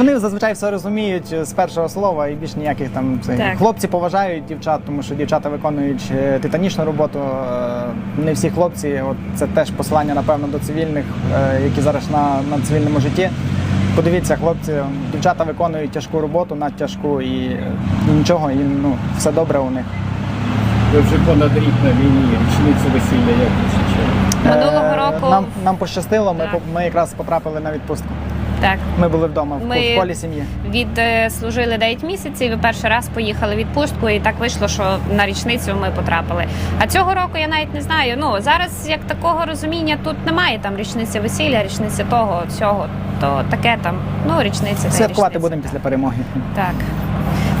вони зазвичай все розуміють з першого слова і більш ніяких там це Так. хлопці поважають дівчат, тому що дівчата виконують е, титанічну роботу. Е, Не всі хлопці, от це теж посилання, напевно, до цивільних, е, які зараз на, на цивільному житті. Подивіться, хлопці, дівчата виконують тяжку роботу, надтяжку і, і нічого, і ну все добре у них. Ви вже понад рік на війні, річницю весілля як зустрічали? Минулого Е, року нам, нам пощастило, ми, Так. по- ми якраз потрапили на відпустку. Так. Ми були вдома в, Ми- в колі сім'ї. Відслужили 9 місяців і перший раз поїхали в відпустку, і так вийшло, що на річницю ми потрапили. А цього року я навіть не знаю. Ну зараз як такого розуміння тут немає. Там річниця весілля, річниця того, всього. То таке там, ну річниця. Святкувати будемо після перемоги. Так.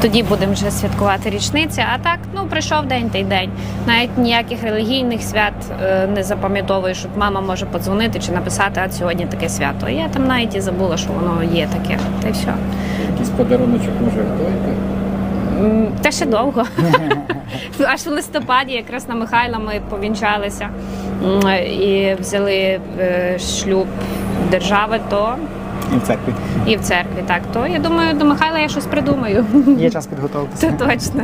Тоді будемо вже святкувати річниця. А так, ну прийшов день та й день. Навіть ніяких релігійних свят е, не запам'ятовую, щоб мама може подзвонити чи написати, а сьогодні таке свято. Я там навіть і забула, що воно є таке. Та й все. Якийсь подаруночок може готуєте? Та ще довго. Аж в листопаді, якраз на Михайла, ми повінчалися і взяли е, шлюб держави, то І в церкві. і в церкві. Так, то я думаю, до Михайла я щось придумаю. Є час підготуватися. Це точно.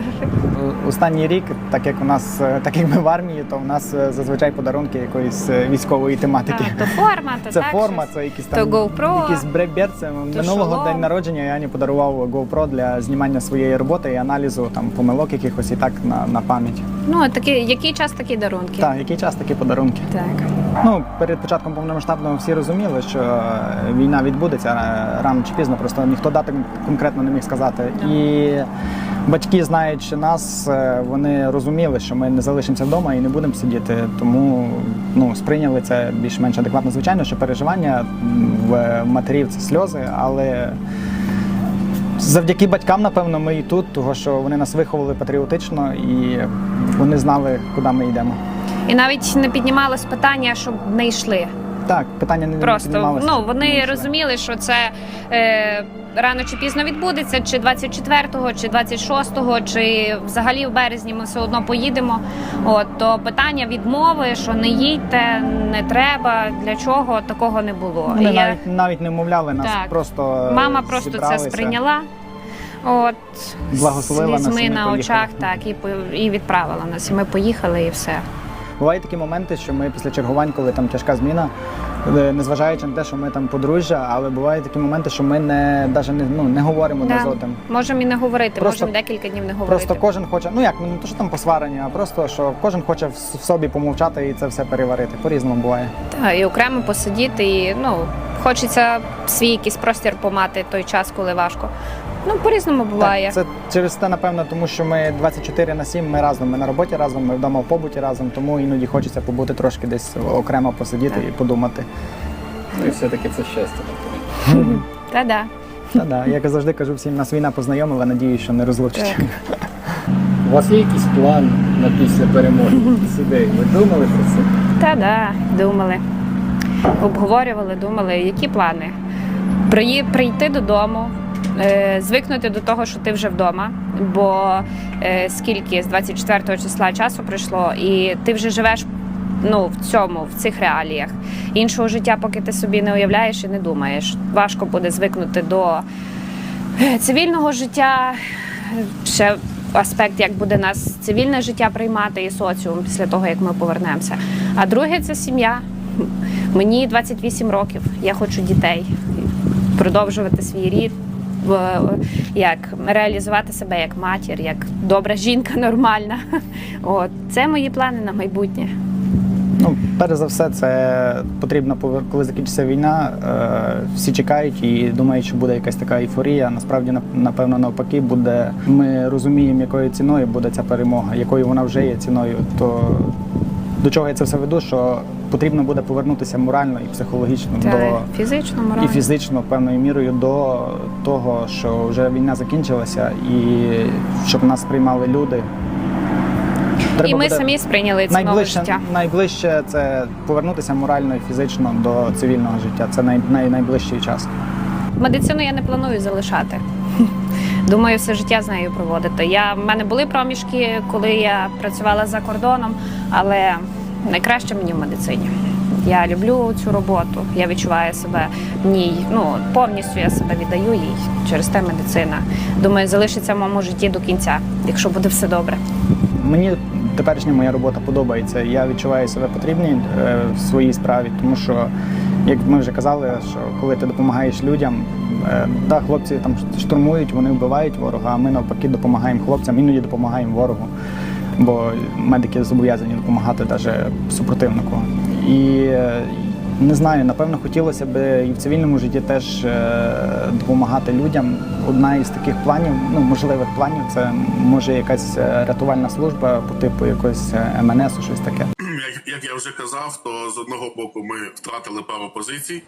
Останній рік, так як у нас, так як ми в армії, то в нас е, зазвичай подарунки якоїсь е, військової тематики. Так, то форма, то Це так, форма, щось. це якісь То там GoPro, якісь брейкберці. Минулого шолом. день народження я Ані подарував GoPro для знімання своєї роботи і аналізу там помилок якихось і так на, на пам'ять. Ну, такі, який час такі дарунки? Так, який час такі подарунки. Так. Ну, перед початком повномасштабного всі розуміли, що е, війна відбудеться е, рано чи пізно, просто ніхто дати конкретно не міг сказати. І батьки, знаючи нас, е, вони розуміли, що ми не залишимося вдома і не будемо сидіти. Тому ну, сприйняли це більш-менш адекватно. Звичайно, що переживання в матерів це сльози, але. Завдяки батькам, напевно, ми і тут, тому що вони нас виховали патріотично і вони знали, куди ми йдемо. І навіть не піднімалось питання, щоб не йшли. Так, питання не Просто ну вони Не розуміли, що це е, рано чи пізно відбудеться, чи 24-го, чи 26-го, чи взагалі в березні ми все одно поїдемо. От то питання відмови, що не їдьте, не треба, для чого такого не було. Вони я- навіть навіть не вмовляли нас, Так. просто Мама просто зібралися. це сприйняла. От Благословила нас, слізьми ми на поїхали. очах, так і і відправила нас. І ми поїхали, і все. Бувають такі моменти, що ми після чергувань, коли там тяжка зміна, е, незважаючи на те, що ми там подружжя, але бувають такі моменти, що ми не навіть не, ну, не говоримо Да. з одним. Можемо і не говорити, Просто- можемо декілька днів не говорити. Просто кожен хоче, ну як ну, не то, що там посварені, а просто що кожен хоче в, в собі помовчати і це все переварити. По-різному буває. Так, і окремо посидіти, і ну хочеться свій якийсь простір помати той час, коли важко. Ну, по-різному буває. Так, це через те, напевно, тому що ми 24 на 7, ми разом, ми на роботі разом, ми вдома в побуті разом, тому іноді хочеться побути трошки десь окремо посидіти Так. і подумати. Ну і все-таки це щастя. напевно. Та-да. Та да, як я завжди кажу всім, нас війна познайомила, надію, що не розлучить. Так. У вас є якийсь план на після перемоги? Якісь ідеї? Ви думали про це? Та-да, думали. Обговорювали, думали, які плани. Приї- Прийти додому, звикнути до того, що ти вже вдома. Бо е, скільки з 24 числа часу пройшло, і ти вже живеш ну, в цьому, в цих реаліях. Іншого життя, поки ти собі не уявляєш і не думаєш. Важко буде звикнути до е, цивільного життя. Ще аспект, як буде нас цивільне життя приймати і соціум після того, як ми повернемося. А друге це сім'я. Мені 28 років. Я хочу дітей, продовжувати свій рід, як реалізувати себе як матір, як добра жінка нормальна. От це мої плани на майбутнє. Ну, перш за все, це потрібно, коли закінчиться війна, е, всі чекають і думають, що буде якась така ейфорія. Насправді, нап- напевно, навпаки, буде. Ми розуміємо, якою ціною буде ця перемога, якою вона вже є ціною. То до чого я це все веду? Що потрібно буде повернутися морально і психологічно Та до фізично, і фізично певною мірою до того, що вже війна закінчилася, і щоб нас приймали люди. Треба І ми буде- самі сприйняли це нове життя. найближче це повернутися морально і фізично до цивільного життя. Це най, най, найближчий час. Медицину я не планую залишати. Думаю, все життя з нею проводити. Я в мене були проміжки, коли я працювала за кордоном, але найкраще мені в медицині. Я люблю цю роботу. Я відчуваю себе в ній. Ну повністю я себе віддаю їй через те медицина. Думаю, залишиться в моєму житті до кінця, якщо буде все добре. Мені теперішня моя робота подобається. Я відчуваю себе потрібним е, в своїй справі, тому що, як ми вже казали, що коли ти допомагаєш людям, е, да, хлопці там штурмують, вони вбивають ворога, а ми навпаки допомагаємо хлопцям, іноді допомагаємо ворогу. Бо медики зобов'язані допомагати навіть супротивнику. І е, не знаю, напевно, хотілося б і в цивільному житті теж е, допомагати людям. Одна із таких планів, ну можливих планів, це може якась рятувальна служба по типу якогось е, МНС, щось таке. Як, я вже казав, то з одного боку ми втратили пару позицій,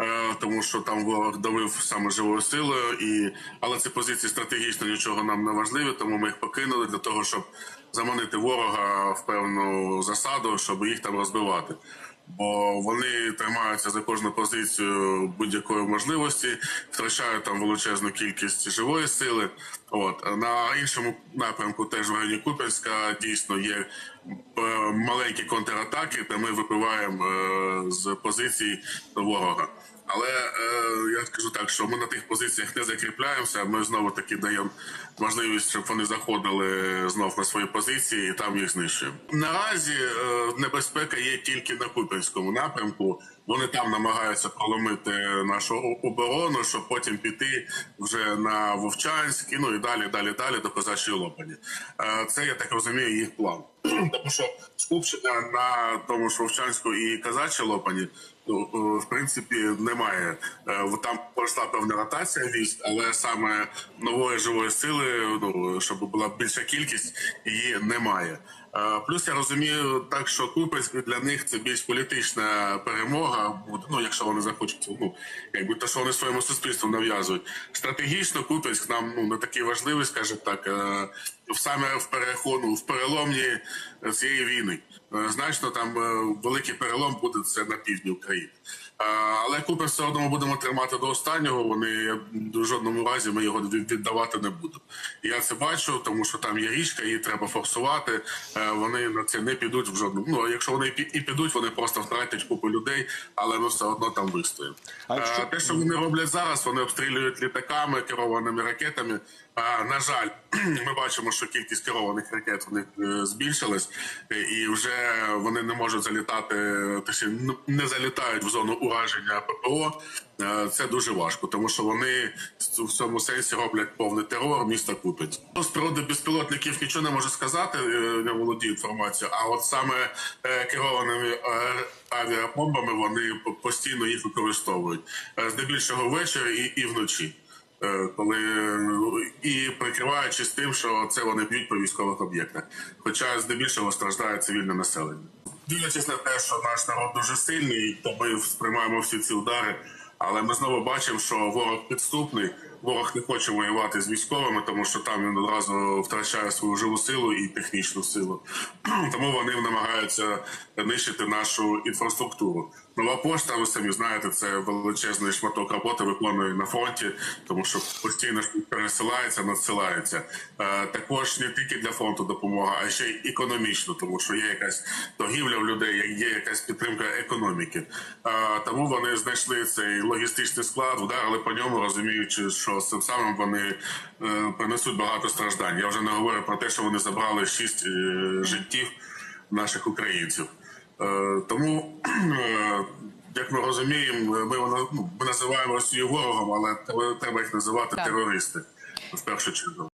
е, тому що там ворог давив саме живою силою, і але ці позиції стратегічно нічого нам не важливі, тому ми їх покинули для того, щоб заманити ворога в певну засаду, щоб їх там розбивати. Бо вони тримаються за кожну позицію будь-якої можливості, втрачають там величезну кількість живої сили. От на іншому напрямку, теж в районі Куп'янська, дійсно є е, маленькі контратаки, де ми випиваємо е, з позицій ворога. Але скажу так, що ми на тих позиціях не закріпляємося. Ми знову таки даємо можливість, щоб вони заходили знов на свої позиції і там їх знищуємо. Наразі е, небезпека є тільки на Куп'янському напрямку. Вони там намагаються проломити нашу оборону, щоб потім піти вже на Вовчанськ, ну і далі, далі, далі до Козачої Лопані. Е, Це я так розумію їх план. Тому що скупчення на тому ж Вовчанську і Казачій Лопані, ну е, в принципі немає. Е, Там пройшла певна ротація військ, але саме нової живої сили, ну щоб була більша кількість, її немає. Е, Плюс я розумію так, що Купецьк для них це більш політична перемога буде. Ну, якщо вони захочуть, ну якби те, що вони своєму суспільству нав'язують. Стратегічно Купецьк нам ну не такий важливий, скажімо так, е, саме в переходу, в переломні цієї війни. Е, Значно там е, великий перелом буде це на півдні України. Е, Але Купер все одно ми будемо тримати до останнього. Вони в жодному разі ми його віддавати не будемо. Я це бачу, тому що там є річка, її треба форсувати. Е, Вони на це не підуть в жодному. Ну якщо вони і підуть, вони просто втратять купу людей, але ми все одно там вистоїмо. Е, Те, що вони роблять зараз, вони обстрілюють літаками, керованими ракетами. А, на жаль, ми бачимо, що кількість керованих ракет в е, збільшилась, е, і вже вони не можуть залітати, точніше, не залітають в зону ураження ППО. Е, Це дуже важко, тому що вони в цьому сенсі роблять повний терор міста Купець. З приводу безпілотників нічого не можу сказати, не володію інформацією. А от саме керованими авіабомбами вони постійно їх використовують здебільшого ввечері і вночі. Е, коли і прикриваючись тим, що це вони б'ють по військових об'єктах, хоча здебільшого страждає цивільне населення. Дивлячись на те, що наш народ дуже сильний, то ми сприймаємо всі ці удари. Але ми знову бачимо, що ворог підступний, ворог не хоче воювати з військовими, тому що там він одразу втрачає свою живу силу і технічну силу. Тому вони намагаються нищити нашу інфраструктуру. Нова пошта, ви самі знаєте, це величезний шматок роботи виконує на фронті, тому що постійно пересилається, надсилається. Е, також не тільки для фронту допомога, а ще й економічно, тому що є якась торгівля в людей, є якась підтримка економіки. Е, тому вони знайшли цей логістичний склад, вдарили по ньому, розуміючи, що цим самим вони е, принесуть багато страждань. Я вже не говорю про те, що вони забрали шість е, життів наших українців. Е, тому, е, як ми розуміємо, ми, ну, ми називаємо Росію ворогом, але треба- треба їх називати Так. терористи в першу чергу.